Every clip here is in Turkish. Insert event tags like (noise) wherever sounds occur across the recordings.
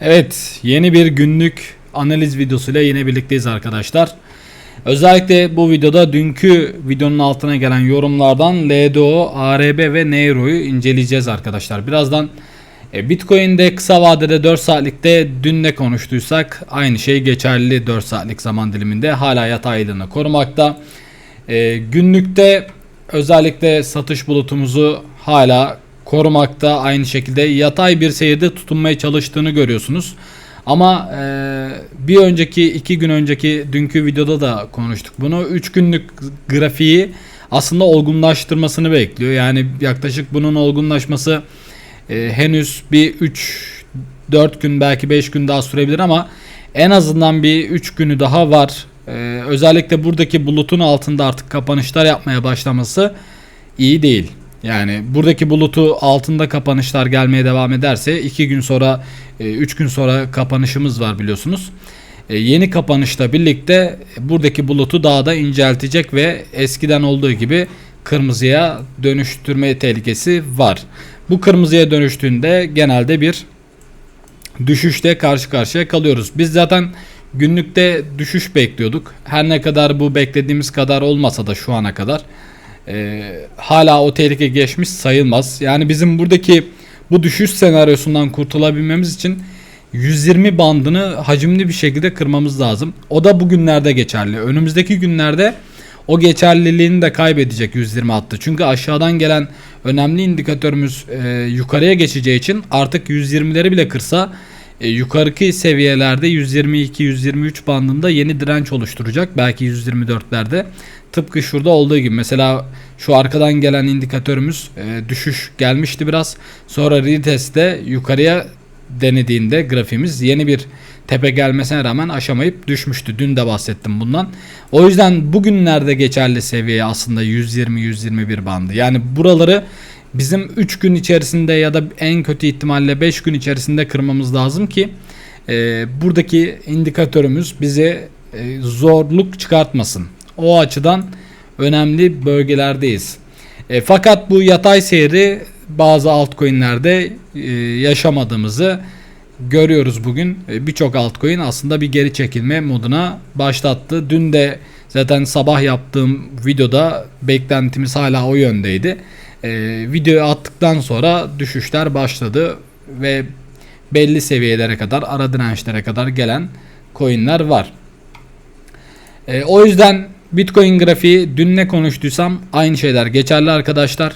Evet, yeni bir günlük analiz videosuyla yine birlikteyiz arkadaşlar. Özellikle bu videoda dünkü videonun altına gelen yorumlardan LDO, ARB ve Neuro'yu inceleyeceğiz arkadaşlar. Birazdan e, Bitcoin'de kısa vadede 4 saatlikte dün ne konuştuysak aynı şey geçerli 4 saatlik zaman diliminde hala yataylığını korumakta. E, günlükte özellikle satış bulutumuzu hala korumakta aynı şekilde yatay bir seyirde tutunmaya çalıştığını görüyorsunuz. Ama e, bir önceki iki gün önceki dünkü videoda da konuştuk bunu. 3 günlük grafiği aslında olgunlaştırmasını bekliyor. Yani yaklaşık bunun olgunlaşması e, henüz bir 3 4 gün belki 5 gün daha sürebilir ama en azından bir 3 günü daha var. E, özellikle buradaki bulutun altında artık kapanışlar yapmaya başlaması iyi değil. Yani buradaki bulutu altında kapanışlar gelmeye devam ederse 2 gün sonra 3 gün sonra kapanışımız var biliyorsunuz. E, yeni kapanışla birlikte buradaki bulutu daha da inceltecek ve eskiden olduğu gibi kırmızıya dönüştürme tehlikesi var. Bu kırmızıya dönüştüğünde genelde bir düşüşte karşı karşıya kalıyoruz. Biz zaten günlükte düşüş bekliyorduk. Her ne kadar bu beklediğimiz kadar olmasa da şu ana kadar e, hala o tehlike geçmiş sayılmaz. Yani bizim buradaki bu düşüş senaryosundan kurtulabilmemiz için 120 bandını hacimli bir şekilde kırmamız lazım. O da bugünlerde geçerli. Önümüzdeki günlerde o geçerliliğini de kaybedecek 120 attı. Çünkü aşağıdan gelen önemli indikatörümüz e, yukarıya geçeceği için artık 120'leri bile kırsa e, yukarıki seviyelerde 122-123 bandında yeni direnç oluşturacak. Belki 124'lerde. Tıpkı şurada olduğu gibi. Mesela şu arkadan gelen indikatörümüz e, düşüş gelmişti biraz. Sonra retestte yukarıya denediğinde grafimiz yeni bir tepe gelmesine rağmen aşamayıp düşmüştü. Dün de bahsettim bundan. O yüzden bugünlerde geçerli seviye aslında 120-121 bandı. Yani buraları bizim 3 gün içerisinde ya da en kötü ihtimalle 5 gün içerisinde kırmamız lazım ki e, buradaki indikatörümüz bize e, zorluk çıkartmasın. O açıdan önemli bölgelerdeyiz. E, fakat bu yatay seyri bazı altcoin'lerde e, yaşamadığımızı görüyoruz bugün. E, Birçok altcoin aslında bir geri çekilme moduna başlattı. Dün de zaten sabah yaptığım videoda beklentimiz hala o yöndeydi. E, videoyu attıktan sonra düşüşler başladı ve belli seviyelere kadar ara dirençlere kadar gelen coinler var. E, o yüzden Bitcoin grafiği dün ne konuştuysam aynı şeyler geçerli arkadaşlar.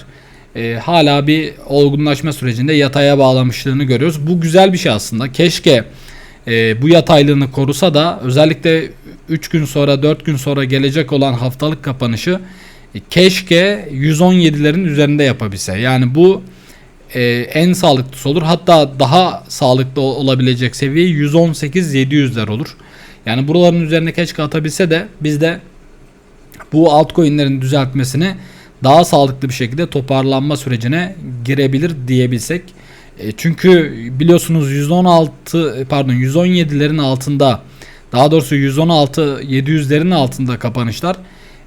E, hala bir olgunlaşma sürecinde yataya bağlamışlığını görüyoruz. Bu güzel bir şey aslında. Keşke e, bu yataylığını korusa da özellikle 3 gün sonra 4 gün sonra gelecek olan haftalık kapanışı keşke 117'lerin üzerinde yapabilse. Yani bu e, en sağlıklısı olur. Hatta daha sağlıklı olabilecek seviye 118-700'ler olur. Yani buraların üzerine keşke atabilse de biz de bu altcoin'lerin düzeltmesini daha sağlıklı bir şekilde toparlanma sürecine girebilir diyebilsek. E, çünkü biliyorsunuz 116 pardon 117'lerin altında daha doğrusu 116 700'lerin altında kapanışlar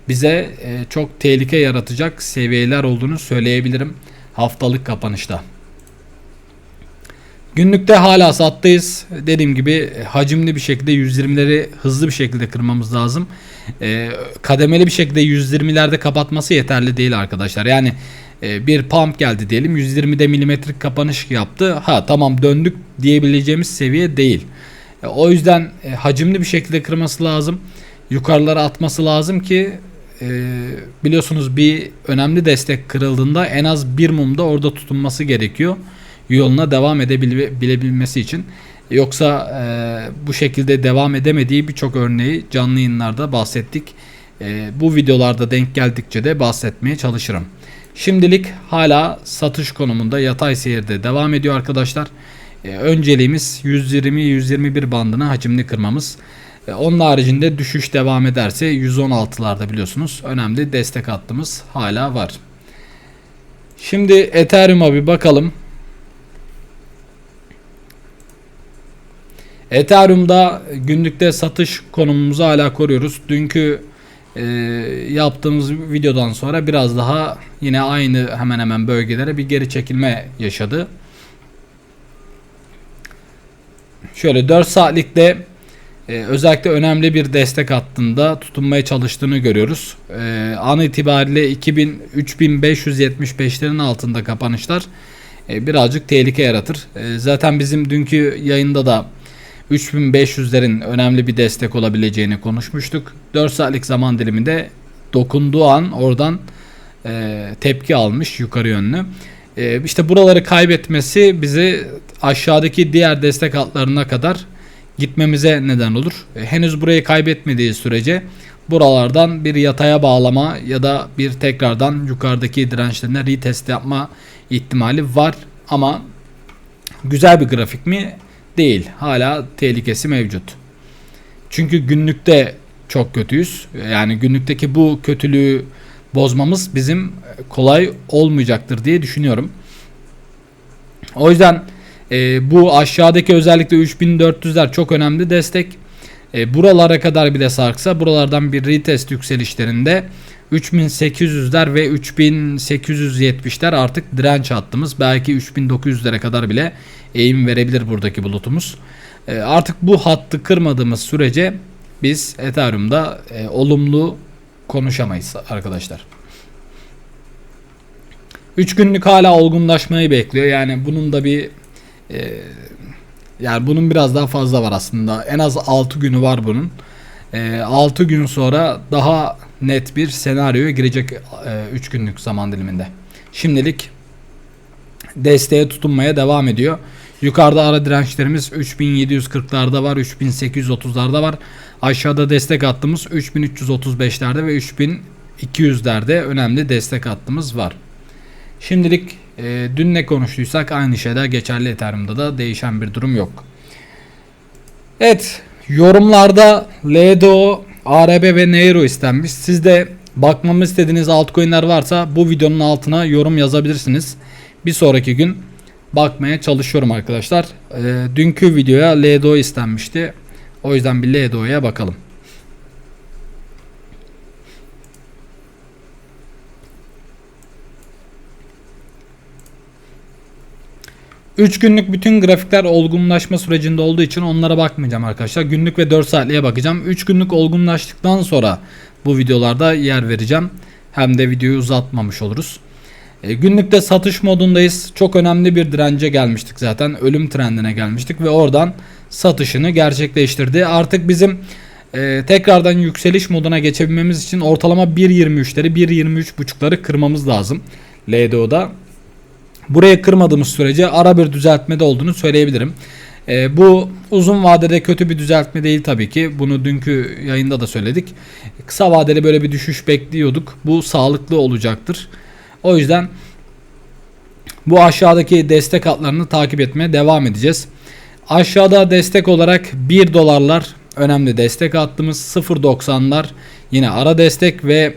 bize e, çok tehlike yaratacak seviyeler olduğunu söyleyebilirim haftalık kapanışta. Günlükte hala sattayız. Dediğim gibi e, hacimli bir şekilde 120'leri hızlı bir şekilde kırmamız lazım. E, kademeli bir şekilde 120'lerde kapatması yeterli değil arkadaşlar. Yani bir pump geldi diyelim 120'de milimetrik kapanış yaptı. Ha tamam döndük diyebileceğimiz seviye değil. O yüzden hacimli bir şekilde kırması lazım. Yukarılara atması lazım ki e, biliyorsunuz bir önemli destek kırıldığında en az bir mumda orada tutunması gerekiyor yoluna devam edebilmesi için. Yoksa e, bu şekilde devam edemediği birçok örneği canlı yayınlarda bahsettik. E, bu videolarda denk geldikçe de bahsetmeye çalışırım. Şimdilik hala satış konumunda yatay seyirde devam ediyor arkadaşlar. E, önceliğimiz 120-121 bandını hacimli kırmamız. E, onun haricinde düşüş devam ederse 116'larda biliyorsunuz önemli destek hattımız hala var. Şimdi Ethereum'a bir bakalım. Ethereum'da günlükte satış konumumuzu hala koruyoruz. Dünkü e, yaptığımız videodan sonra biraz daha yine aynı hemen hemen bölgelere bir geri çekilme yaşadı. şöyle 4 saatlikte e, özellikle önemli bir destek hattında tutunmaya çalıştığını görüyoruz. E, an itibariyle 2000 3575'lerin altında kapanışlar e, birazcık tehlike yaratır. E, zaten bizim dünkü yayında da 3500'lerin önemli bir destek olabileceğini konuşmuştuk. 4 saatlik zaman diliminde dokunduğu an oradan e, tepki almış yukarı yönlü. E, işte buraları kaybetmesi bizi aşağıdaki diğer destek hatlarına kadar gitmemize neden olur. E, henüz burayı kaybetmediği sürece buralardan bir yataya bağlama ya da bir tekrardan yukarıdaki dirençlerine retest yapma ihtimali var ama güzel bir grafik mi? Değil. Hala tehlikesi mevcut. Çünkü günlükte çok kötüyüz. Yani günlükteki bu kötülüğü bozmamız bizim kolay olmayacaktır diye düşünüyorum. O yüzden e, bu aşağıdaki özellikle 3400'ler çok önemli destek. E, buralara kadar bile sarksa buralardan bir retest yükselişlerinde 3800'ler ve 3870'ler artık direnç hattımız. Belki 3900'lere kadar bile eğim verebilir buradaki bulutumuz. E, artık bu hattı kırmadığımız sürece biz Ethereum'da e, olumlu konuşamayız arkadaşlar. 3 günlük hala olgunlaşmayı bekliyor. Yani bunun da bir e, yani bunun biraz daha fazla var aslında. En az 6 günü var bunun. E, 6 gün sonra daha net bir senaryoya girecek 3 e, günlük zaman diliminde. Şimdilik desteğe tutunmaya devam ediyor. Yukarıda ara dirençlerimiz 3740'larda var, 3830'larda var. Aşağıda destek hattımız 3335'lerde ve 3200'lerde önemli destek hattımız var. Şimdilik e, dün ne konuştuysak aynı şeyler geçerli Ethereum'da da değişen bir durum yok. Evet yorumlarda LDO, ARB ve Neuro istenmiş. Siz de bakmamı istediğiniz altcoin'ler varsa bu videonun altına yorum yazabilirsiniz. Bir sonraki gün bakmaya çalışıyorum arkadaşlar. E, dünkü videoya LDO istenmişti. O yüzden bir LDO'ya bakalım. 3 günlük bütün grafikler olgunlaşma sürecinde olduğu için onlara bakmayacağım arkadaşlar. Günlük ve 4 saatliğe bakacağım. 3 günlük olgunlaştıktan sonra bu videolarda yer vereceğim. Hem de videoyu uzatmamış oluruz. E, günlükte satış modundayız. Çok önemli bir dirence gelmiştik zaten. Ölüm trendine gelmiştik ve oradan satışını gerçekleştirdi. Artık bizim e, tekrardan yükseliş moduna geçebilmemiz için ortalama 1.23'leri 1.23.5'ları kırmamız lazım. LDO'da. Buraya kırmadığımız sürece ara bir düzeltmede olduğunu söyleyebilirim. E, bu uzun vadede kötü bir düzeltme değil tabii ki. Bunu dünkü yayında da söyledik. Kısa vadeli böyle bir düşüş bekliyorduk. Bu sağlıklı olacaktır. O yüzden bu aşağıdaki destek hatlarını takip etmeye devam edeceğiz. Aşağıda destek olarak 1 dolarlar önemli destek hattımız 0.90'lar yine ara destek ve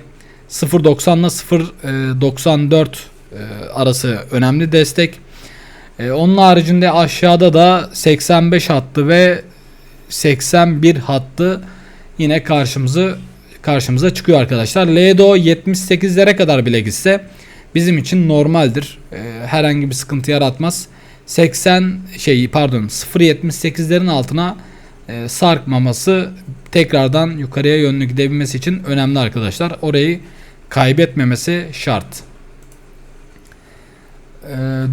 0.90 ile 0.94 e, arası önemli destek. E, onun haricinde aşağıda da 85 hattı ve 81 hattı yine karşımızı karşımıza çıkıyor arkadaşlar. LDO 78'lere kadar bile gitse bizim için normaldir. E, herhangi bir sıkıntı yaratmaz. 80 şey pardon 0.78'lerin altına e, sarkmaması tekrardan yukarıya yönlü gidebilmesi için önemli arkadaşlar. Orayı kaybetmemesi şart.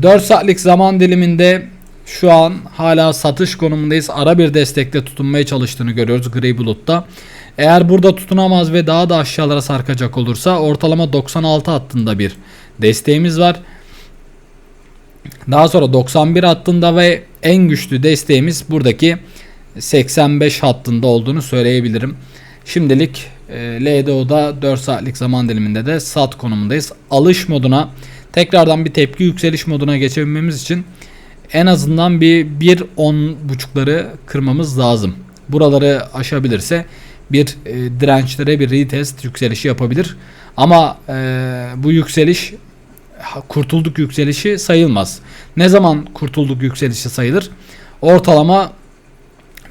4 ee, saatlik zaman diliminde şu an hala satış konumundayız. Ara bir destekle tutunmaya çalıştığını görüyoruz Grey Bulut'ta. Eğer burada tutunamaz ve daha da aşağılara sarkacak olursa ortalama 96 hattında bir desteğimiz var. Daha sonra 91 hattında ve en güçlü desteğimiz buradaki 85 hattında olduğunu söyleyebilirim. Şimdilik e, LDO'da 4 saatlik zaman diliminde de sat konumundayız. Alış moduna tekrardan bir tepki yükseliş moduna geçebilmemiz için en azından bir 1.10 buçukları kırmamız lazım. Buraları aşabilirse bir e, dirençlere bir retest yükselişi yapabilir. Ama e, bu yükseliş kurtulduk yükselişi sayılmaz. Ne zaman kurtulduk yükselişi sayılır? Ortalama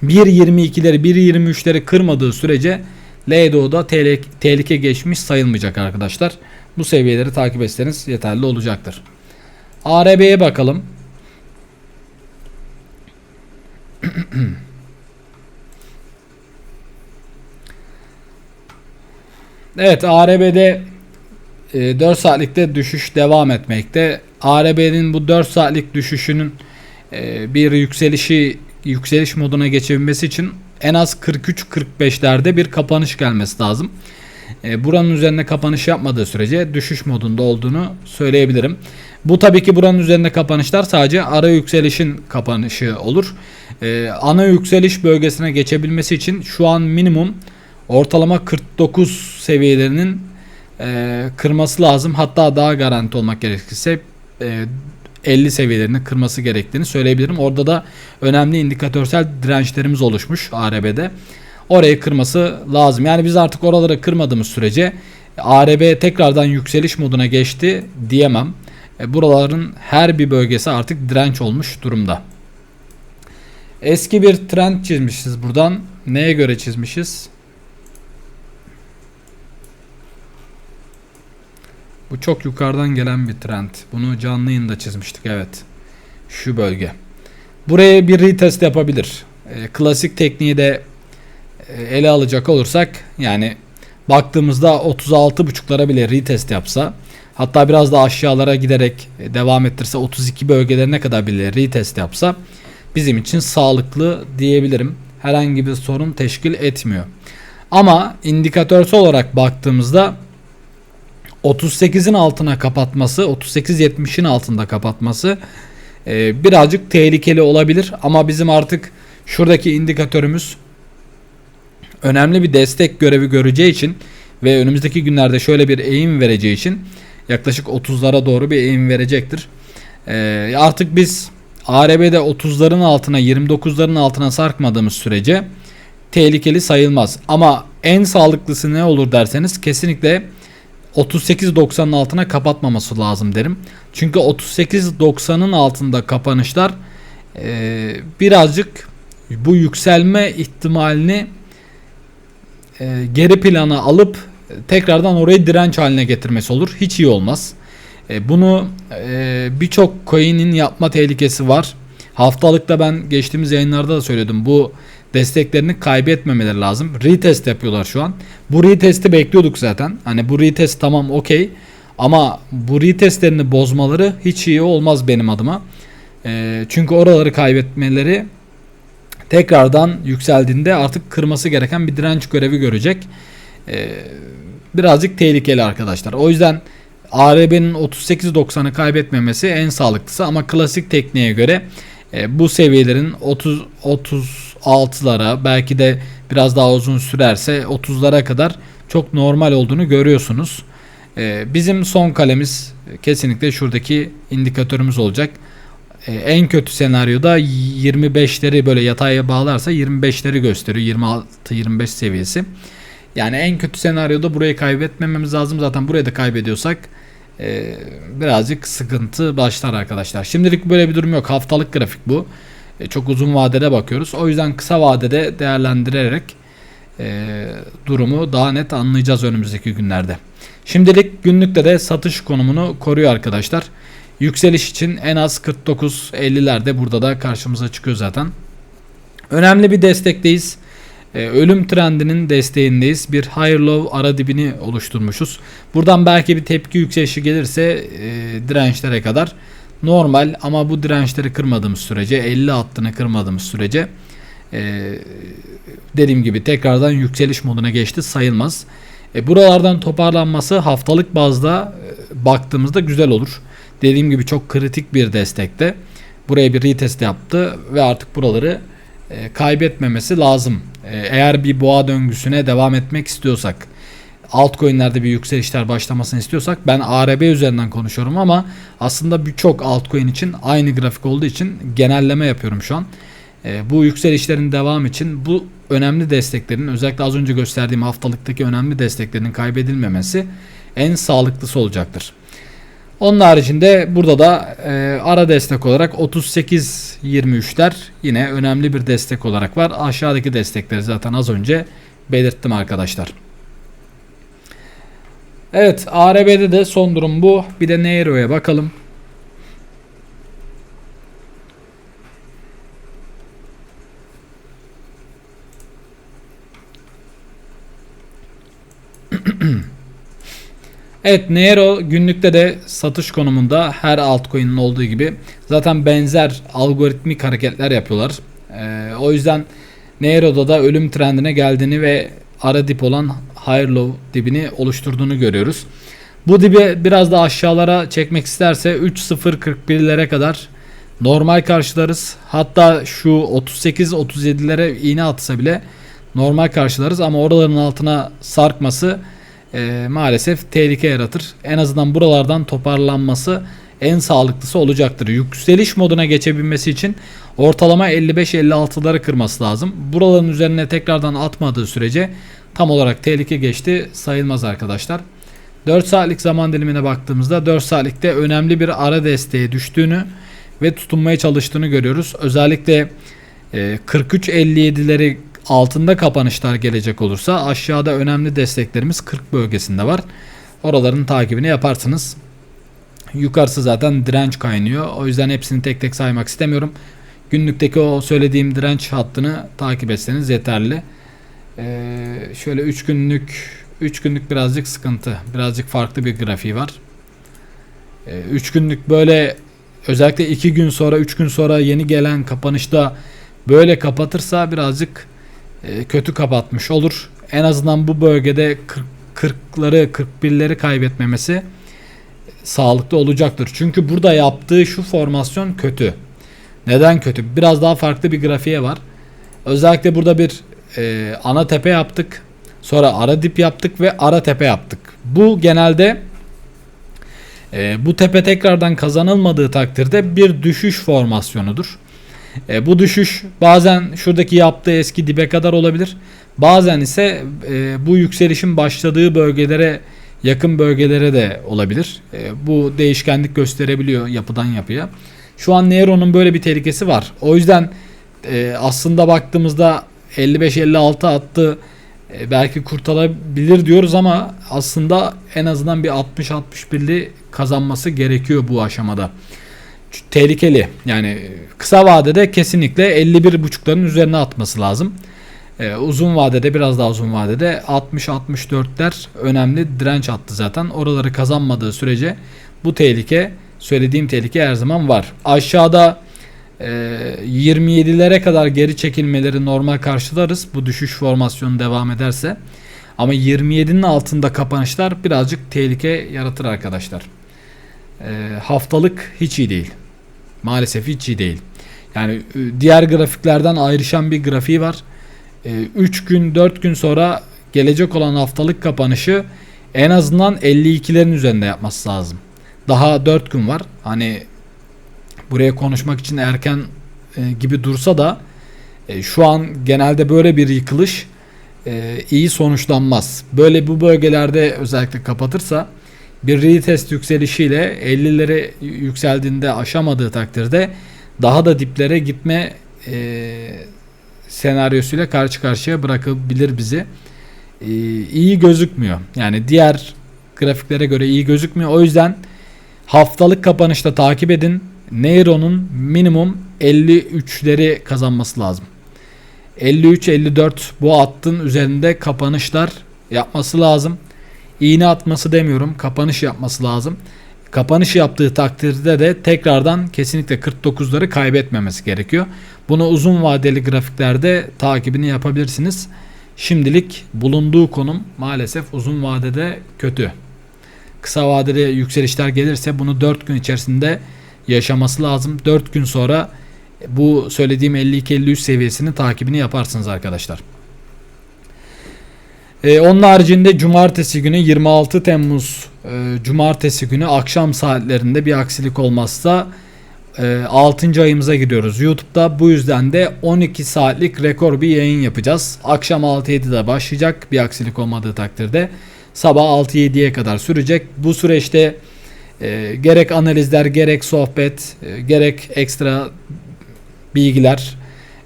1.22'leri 1.23'leri kırmadığı sürece LDO'da tehlike geçmiş sayılmayacak arkadaşlar. Bu seviyeleri takip etseniz yeterli olacaktır. ARB'ye bakalım. (clears throat) Evet ARB'de e, 4 saatlikte düşüş devam etmekte. ARB'nin bu 4 saatlik düşüşünün e, bir yükselişi yükseliş moduna geçebilmesi için en az 43-45'lerde bir kapanış gelmesi lazım. E, buranın üzerine kapanış yapmadığı sürece düşüş modunda olduğunu söyleyebilirim. Bu tabii ki buranın üzerinde kapanışlar sadece ara yükselişin kapanışı olur. E, ana yükseliş bölgesine geçebilmesi için şu an minimum ortalama 49 seviyelerinin e, kırması lazım. Hatta daha garanti olmak gerekirse e, 50 seviyelerini kırması gerektiğini söyleyebilirim. Orada da önemli indikatörsel dirençlerimiz oluşmuş ARB'de. Orayı kırması lazım. Yani biz artık oraları kırmadığımız sürece ARB tekrardan yükseliş moduna geçti diyemem. E, buraların her bir bölgesi artık direnç olmuş durumda. Eski bir trend çizmişiz buradan. Neye göre çizmişiz? Bu çok yukarıdan gelen bir trend. Bunu canlı yayında çizmiştik evet. Şu bölge. Buraya bir retest yapabilir. E, klasik tekniği de ele alacak olursak yani baktığımızda 36.5'lara bile retest yapsa hatta biraz da aşağılara giderek e, devam ettirse 32 bölgelerine kadar bile retest yapsa bizim için sağlıklı diyebilirim. Herhangi bir sorun teşkil etmiyor. Ama indikatörsel olarak baktığımızda 38'in altına kapatması, 38-70'in altında kapatması e, birazcık tehlikeli olabilir. Ama bizim artık şuradaki indikatörümüz önemli bir destek görevi göreceği için ve önümüzdeki günlerde şöyle bir eğim vereceği için yaklaşık 30'lara doğru bir eğim verecektir. E, artık biz ARB'de 30'ların altına 29'ların altına sarkmadığımız sürece tehlikeli sayılmaz. Ama en sağlıklısı ne olur derseniz kesinlikle 38.90'ın altına kapatmaması lazım derim. Çünkü 38.90'ın altında kapanışlar e, birazcık bu yükselme ihtimalini e, geri plana alıp tekrardan orayı direnç haline getirmesi olur. Hiç iyi olmaz. E, bunu e, birçok coin'in yapma tehlikesi var. Haftalıkta ben geçtiğimiz yayınlarda da söyledim. Bu desteklerini kaybetmemeleri lazım. Retest yapıyorlar şu an. Bu retesti bekliyorduk zaten. Hani bu retest tamam okey. Ama bu retestlerini bozmaları hiç iyi olmaz benim adıma. E, çünkü oraları kaybetmeleri tekrardan yükseldiğinde artık kırması gereken bir direnç görevi görecek. E, birazcık tehlikeli arkadaşlar. O yüzden ARB'nin 38.90'ı kaybetmemesi en sağlıklısı ama klasik tekniğe göre e, bu seviyelerin 30 36'lara belki de biraz daha uzun sürerse 30'lara kadar çok normal olduğunu görüyorsunuz. E, bizim son kalemiz kesinlikle şuradaki indikatörümüz olacak. E, en kötü senaryoda 25'leri böyle yataya bağlarsa 25'leri gösteriyor. 26-25 seviyesi. Yani en kötü senaryoda burayı kaybetmememiz lazım. Zaten burayı da kaybediyorsak e, birazcık sıkıntı başlar arkadaşlar. Şimdilik böyle bir durum yok. Haftalık grafik bu. E, çok uzun vadede bakıyoruz. O yüzden kısa vadede değerlendirerek e, durumu daha net anlayacağız önümüzdeki günlerde. Şimdilik günlükte de satış konumunu koruyor arkadaşlar. Yükseliş için en az 49-50'lerde burada da karşımıza çıkıyor zaten. Önemli bir destekteyiz. Ee, ölüm trendinin desteğindeyiz. Bir higher low ara dibini oluşturmuşuz. Buradan belki bir tepki yükselişi gelirse e, dirençlere kadar normal ama bu dirençleri kırmadığımız sürece 50 hattını kırmadığımız sürece e, dediğim gibi tekrardan yükseliş moduna geçti sayılmaz. E, buralardan toparlanması haftalık bazda e, baktığımızda güzel olur. Dediğim gibi çok kritik bir destekte. Buraya bir retest yaptı ve artık buraları e, kaybetmemesi lazım. E, eğer bir boğa döngüsüne devam etmek istiyorsak altcoin'lerde bir yükselişler başlamasını istiyorsak ben ARB üzerinden konuşuyorum ama aslında birçok altcoin için aynı grafik olduğu için genelleme yapıyorum şu an. E, bu yükselişlerin devam için bu önemli desteklerin özellikle az önce gösterdiğim haftalıktaki önemli desteklerin kaybedilmemesi en sağlıklısı olacaktır. Onun haricinde burada da e, ara destek olarak 38-23'ler yine önemli bir destek olarak var. Aşağıdaki destekleri zaten az önce belirttim arkadaşlar. Evet ARB'de de son durum bu. Bir de Neiro'ya bakalım. Evet Nero günlükte de satış konumunda her altcoin'in olduğu gibi zaten benzer algoritmik hareketler yapıyorlar. Ee, o yüzden Nero'da da ölüm trendine geldiğini ve ara dip olan higher low dibini oluşturduğunu görüyoruz. Bu dibi biraz da aşağılara çekmek isterse 3.041'lere kadar normal karşılarız. Hatta şu 38-37'lere iğne atsa bile normal karşılarız ama oraların altına sarkması e, maalesef tehlike yaratır. En azından buralardan toparlanması en sağlıklısı olacaktır. Yükseliş moduna geçebilmesi için ortalama 55-56'ları kırması lazım. Buraların üzerine tekrardan atmadığı sürece tam olarak tehlike geçti sayılmaz arkadaşlar. 4 saatlik zaman dilimine baktığımızda 4 saatlikte önemli bir ara desteğe düştüğünü ve tutunmaya çalıştığını görüyoruz. Özellikle e, 43.57'leri altında kapanışlar gelecek olursa aşağıda önemli desteklerimiz 40 bölgesinde var. Oraların takibini yaparsınız. Yukarısı zaten direnç kaynıyor. O yüzden hepsini tek tek saymak istemiyorum. Günlükteki o söylediğim direnç hattını takip etseniz yeterli. Ee, şöyle 3 günlük 3 günlük birazcık sıkıntı. Birazcık farklı bir grafiği var. 3 ee, günlük böyle özellikle 2 gün sonra 3 gün sonra yeni gelen kapanışta böyle kapatırsa birazcık e, kötü kapatmış olur. En azından bu bölgede 40, 40'ları 41'leri kaybetmemesi sağlıklı olacaktır. Çünkü burada yaptığı şu formasyon kötü. Neden kötü? Biraz daha farklı bir grafiğe var. Özellikle burada bir e, ana tepe yaptık. Sonra ara dip yaptık ve ara tepe yaptık. Bu genelde e, bu tepe tekrardan kazanılmadığı takdirde bir düşüş formasyonudur. E, bu düşüş bazen şuradaki yaptığı eski dibe kadar olabilir. Bazen ise e, bu yükselişin başladığı bölgelere yakın bölgelere de olabilir. E, bu değişkenlik gösterebiliyor yapıdan yapıya. Şu an Nero'nun böyle bir tehlikesi var. O yüzden e, aslında baktığımızda 55-56 attı e, belki kurtarabilir diyoruz ama aslında en azından bir 60-61'li kazanması gerekiyor bu aşamada. Tehlikeli. Yani kısa vadede kesinlikle 51.5'ların üzerine atması lazım. Ee, uzun vadede biraz daha uzun vadede 60-64'ler önemli direnç attı zaten. Oraları kazanmadığı sürece bu tehlike söylediğim tehlike her zaman var. Aşağıda e, 27'lere kadar geri çekilmeleri normal karşılarız. Bu düşüş formasyonu devam ederse. Ama 27'nin altında kapanışlar birazcık tehlike yaratır arkadaşlar. E, haftalık hiç iyi değil. Maalesef hiç iyi değil. Yani e, diğer grafiklerden ayrışan bir grafiği var. 3 gün 4 gün sonra gelecek olan haftalık kapanışı en azından 52'lerin üzerinde yapması lazım. Daha 4 gün var. Hani buraya konuşmak için erken e, gibi dursa da e, şu an genelde böyle bir yıkılış iyi sonuçlanmaz. Böyle bu bölgelerde özellikle kapatırsa bir retest yükselişiyle 50'lere yükseldiğinde aşamadığı takdirde daha da diplere gitme e, senaryosuyla karşı karşıya bırakabilir bizi. E, iyi gözükmüyor. Yani diğer grafiklere göre iyi gözükmüyor. O yüzden haftalık kapanışta takip edin. Neyron'un minimum 53'leri kazanması lazım. 53-54 bu attın üzerinde kapanışlar yapması lazım. İğne atması demiyorum. Kapanış yapması lazım. Kapanış yaptığı takdirde de tekrardan kesinlikle 49'ları kaybetmemesi gerekiyor. Bunu uzun vadeli grafiklerde takibini yapabilirsiniz. Şimdilik bulunduğu konum maalesef uzun vadede kötü. Kısa vadeli yükselişler gelirse bunu 4 gün içerisinde yaşaması lazım. 4 gün sonra bu söylediğim 52-53 seviyesini takibini yaparsınız arkadaşlar. Ee, onun haricinde cumartesi günü 26 Temmuz e, cumartesi günü akşam saatlerinde bir aksilik olmazsa e, 6. ayımıza giriyoruz YouTube'da. Bu yüzden de 12 saatlik rekor bir yayın yapacağız. Akşam 6-7'de başlayacak bir aksilik olmadığı takdirde. Sabah 6-7'ye kadar sürecek. Bu süreçte e, gerek analizler, gerek sohbet, e, gerek ekstra bilgiler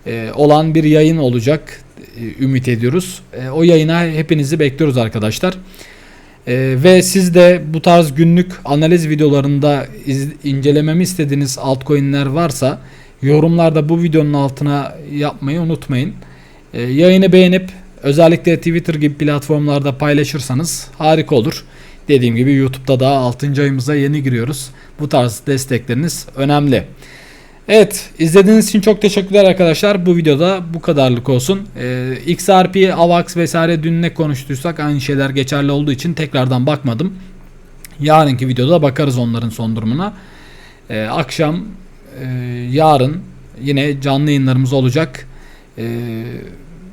e, olan bir yayın olacak. E, ümit ediyoruz. E, o yayına hepinizi bekliyoruz arkadaşlar. E, ve siz de bu tarz günlük analiz videolarında incelememi istediğiniz altcoin'ler varsa yorumlarda bu videonun altına yapmayı unutmayın. Yayını beğenip özellikle Twitter gibi platformlarda paylaşırsanız harika olur. Dediğim gibi YouTube'da daha 6. ayımıza yeni giriyoruz. Bu tarz destekleriniz önemli. Evet izlediğiniz için çok teşekkürler arkadaşlar. Bu videoda bu kadarlık olsun. Ee, XRP, AVAX vesaire dün ne konuştuysak aynı şeyler geçerli olduğu için tekrardan bakmadım. Yarınki videoda bakarız onların son durumuna. Ee, akşam e, yarın yine canlı yayınlarımız olacak. Ee,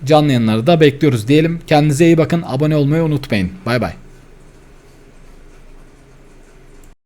canlı yayınları da bekliyoruz diyelim. Kendinize iyi bakın. Abone olmayı unutmayın. Bay bay.